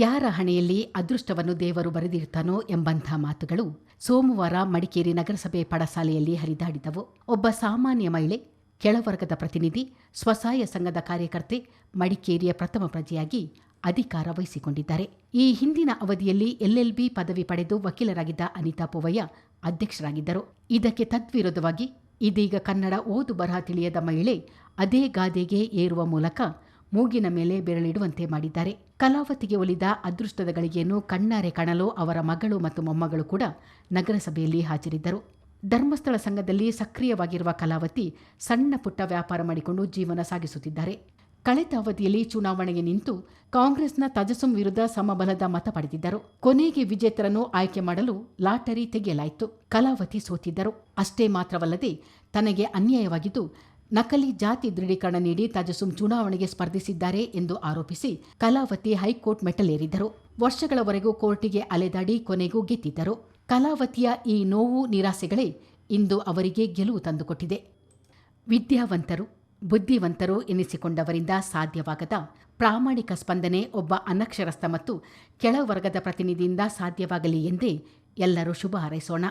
ಯಾರ ಹಣೆಯಲ್ಲಿ ಅದೃಷ್ಟವನ್ನು ದೇವರು ಬರೆದಿರ್ತಾನೋ ಎಂಬಂಥ ಮಾತುಗಳು ಸೋಮವಾರ ಮಡಿಕೇರಿ ನಗರಸಭೆ ಪಡಸಾಲೆಯಲ್ಲಿ ಹರಿದಾಡಿದವು. ಒಬ್ಬ ಸಾಮಾನ್ಯ ಮಹಿಳೆ, ಕೆಳವರ್ಗದ ಪ್ರತಿನಿಧಿ, ಸ್ವಸಹಾಯ ಸಂಘದ ಕಾರ್ಯಕರ್ತೆ, ಮಡಿಕೇರಿಯ ಪ್ರಥಮ ಪ್ರಜೆಯಾಗಿ ಅಧಿಕಾರ ವಹಿಸಿಕೊಂಡಿದ್ದಾರೆ. ಈ ಹಿಂದಿನ ಅವಧಿಯಲ್ಲಿ ಎಲ್ಎಲ್ಬಿ ಪದವಿ ಪಡೆದು ವಕೀಲರಾಗಿದ್ದ ಅನಿತಾ ಪೋವಯ್ಯ ಅಧ್ಯಕ್ಷರಾಗಿದ್ದರು. ಇದಕ್ಕೆ ತದ್ವಿರೋಧವಾಗಿ ಇದೀಗ ಕನ್ನಡ ಓದು ಬರಹ ತಿಳಿಯದ ಮಹಿಳೆ ಅದೇ ಗಾದೆಗೆ ಏರುವ ಮೂಲಕ ಮೂಗಿನ ಮೇಲೆ ಬೆರಳಿಡುವಂತೆ ಮಾಡಿದ್ದಾರೆ. ಕಲಾವತಿಗೆ ಒಲಿದ ಅದೃಷ್ಟದ ಗಳಿಗೆಯನ್ನು ಕಣ್ಣಾರೆ ಕಾಣಲು ಅವರ ಮಗಳು ಮತ್ತು ಮೊಮ್ಮಗಳು ಕೂಡ ನಗರಸಭೆಯಲ್ಲಿ ಹಾಜರಿದ್ದರು. ಧರ್ಮಸ್ಥಳ ಸಂಘದಲ್ಲಿ ಸಕ್ರಿಯವಾಗಿರುವ ಕಲಾವತಿ ಸಣ್ಣ ಪುಟ್ಟ ವ್ಯಾಪಾರ ಮಾಡಿಕೊಂಡು ಜೀವನ ಸಾಗಿಸುತ್ತಿದ್ದಾರೆ. ಕಳೆದ ಅವಧಿಯಲ್ಲಿ ಚುನಾವಣೆಗೆ ನಿಂತು ಕಾಂಗ್ರೆಸ್ನ ತಜಸುಂ ವಿರುದ್ಧ ಸಮಬಲದ ಮತ ಪಡೆದಿದ್ದರು. ಕೊನೆಗೆ ವಿಜೇತರನ್ನು ಆಯ್ಕೆ ಮಾಡಲು ಲಾಟರಿ ತೆಗೆಯಲಾಯಿತು. ಕಲಾವತಿ ಸೋತಿದ್ದರು. ಅಷ್ಟೇ ಮಾತ್ರವಲ್ಲದೆ ತನಗೆ ಅನ್ಯಾಯವಾಗಿದ್ದು ನಕಲಿ ಜಾತಿ ದೃಢೀಕರಣ ನೀಡಿ ತಜಸುಂ ಚುನಾವಣೆಗೆ ಸ್ಪರ್ಧಿಸಿದ್ದಾರೆ ಎಂದು ಆರೋಪಿಸಿ ಕಲಾವತಿ ಹೈಕೋರ್ಟ್ ಮೆಟ್ಟಲೇರಿದ್ದರು. ವರ್ಷಗಳವರೆಗೂ ಕೋರ್ಟಿಗೆ ಅಲೆದಾಡಿ ಕೊನೆಗೂ ಗೆದ್ದಿದ್ದರು. ಕಲಾವತಿಯ ಈ ನೋವು ನಿರಾಸೆಗಳೇ ಇಂದು ಅವರಿಗೆ ಗೆಲುವು ತಂದುಕೊಟ್ಟಿದೆ. ವಿದ್ಯಾವಂತರು, ಬುದ್ಧಿವಂತರು ಎನಿಸಿಕೊಂಡವರಿಂದ ಸಾಧ್ಯವಾಗದ ಪ್ರಾಮಾಣಿಕ ಸ್ಪಂದನೆ ಒಬ್ಬ ಅನಕ್ಷರಸ್ಥ ಮತ್ತು ಕೆಳವರ್ಗದ ಪ್ರತಿನಿಧಿಯಿಂದ ಸಾಧ್ಯವಾಗಲಿ ಎಂದೇ ಎಲ್ಲರೂ ಶುಭ ಹಾರೈಸೋಣ.